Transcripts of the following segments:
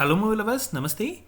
Hello movie lovers నమస్తే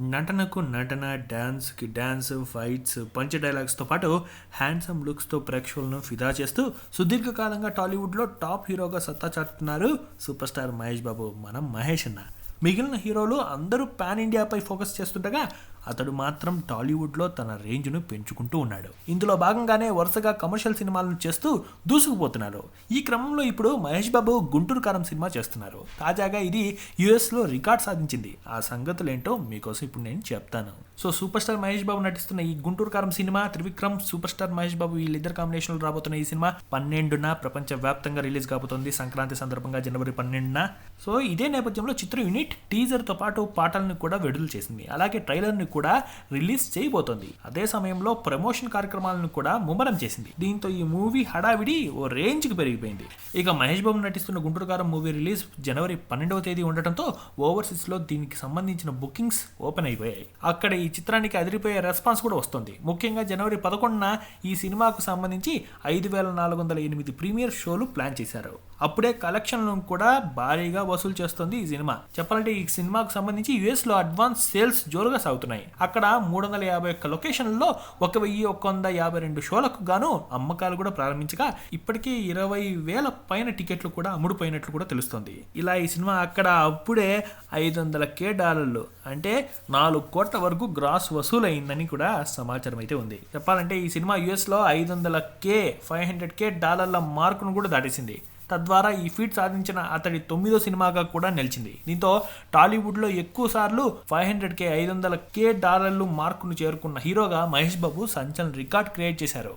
నటనకు నటన డ్యాన్స్కి డ్యాన్స్ ఫైట్స్ పంచ్ డైలాగ్స్తో పాటు హ్యాండ్సమ్ లుక్స్తో ప్రేక్షకులను ఫిదా చేస్తూ సుదీర్ఘకాలంగా టాలీవుడ్లో టాప్ హీరోగా సత్తా చాటుతున్నారు సూపర్ స్టార్ మహేష్ బాబు. మనం మహేష్ అన్న. మిగిలిన హీరోలు అందరూ పాన్ ఇండియాపై ఫోకస్ చేస్తుండగా అతడు మాత్రం టాలీవుడ్లో తన రేంజ్ను పెంచుకుంటూ ఉన్నాడు. ఇందులో భాగంగానే వరుసగా కమర్షియల్ సినిమాలను చేస్తూ దూసుకుపోతున్నారు. ఈ క్రమంలో ఇప్పుడు మహేష్ బాబు గుంటూరు కారం సినిమా చేస్తున్నారు. తాజాగా ఇది యుఎస్లో రికార్డ్ సాధించింది. ఆ సంగతులు ఏంటో మీకోసం ఇప్పుడు నేను చెప్తాను. So super star Mahesh Babu నటిస్తున్న ఈ Guntur Karam cinema Trivikram super star Mahesh Babu వీళ్ళిద్దరు కాంబినేషన్లో రాబోతున్న ఈ సినిమా పన్నెండున ప్రపంచ వ్యాప్తంగా రిలీజ్ కాబోతోంది. సంక్రాంతి సందర్భంగా జనవరి పన్నెండున. సో ఇదే నేపథ్యంలో చిత్ర యూనిట్ టీజర్తో పాటు పాటలను కూడా విడుదల చేసింది. అలాగే ట్రైలర్ని కూడా రిలీజ్ చేయబోతోంది. అదే సమయంలో ప్రమోషన్ కార్యక్రమాలను కూడా ముమ్మరం చేసింది. దీంతో ఈ మూవీ హడావిడి ఓ రేంజ్కి పెరిగిపోయింది. ఇక మహేష్ బాబు నటిస్తున్న గుంటూరు కారం మూవీ రిలీజ్ జనవరి పన్నెండవ తేదీ ఉండటంతో ఓవర్సీస్లో దీనికి సంబంధించిన బుకింగ్స్ ఓపెన్ అయిపోయాయి. అక్కడ ఈ చిత్రానికి అదిరిపోయే రెస్పాన్స్ కూడా వస్తుంది. ముఖ్యంగా జనవరి పదకొండున ఈ సినిమాకు సంబంధించి ఐదు వేల నాలుగు వందల ఎనిమిది ప్రీమియర్ షోలు ప్లాన్ చేశారు. అప్పుడే కలెక్షన్లను కూడా భారీగా వసూలు చేస్తుంది ఈ సినిమా. చెప్పాలంటే ఈ సినిమాకు సంబంధించి యుఎస్లో అడ్వాన్స్ సేల్స్ జోరుగా సాగుతున్నాయి. అక్కడ మూడు వందల యాభై ఒక్క లొకేషన్లలో ఒక వెయ్యి ఒక వంద యాభై రెండు షోలకు గాను అమ్మకాలు కూడా ప్రారంభించగా ఇప్పటికే ఇరవై వేల పైన టికెట్లు కూడా అమ్ముడుపోయినట్లు కూడా తెలుస్తుంది. ఇలా ఈ సినిమా అక్కడ అప్పుడే ఐదు వందల కే డాలర్లు అంటే నాలుగు కోట్ల వరకు గ్రాస్ వసూలు అయిందని కూడా సమాచారం అయితే ఉంది. చెప్పాలంటే ఈ సినిమా యుఎస్లో ఐదు వందల కే ఫైవ్ హండ్రెడ్ కే డాలర్ల మార్కును కూడా దాటేసింది. తద్వారా ఈ ఫీట్ సాధించిన అతడి తొమ్మిదో సినిమాగా కూడా నిలిచింది. దీంతో టాలీవుడ్లో ఎక్కువ సార్లు ఫైవ్ హండ్రెడ్ కే ఐదు వందల కే డాలర్లు మార్కును చేరుకున్న హీరోగా మహేష్ బాబు సంచలన రికార్డ్ క్రియేట్ చేశారు.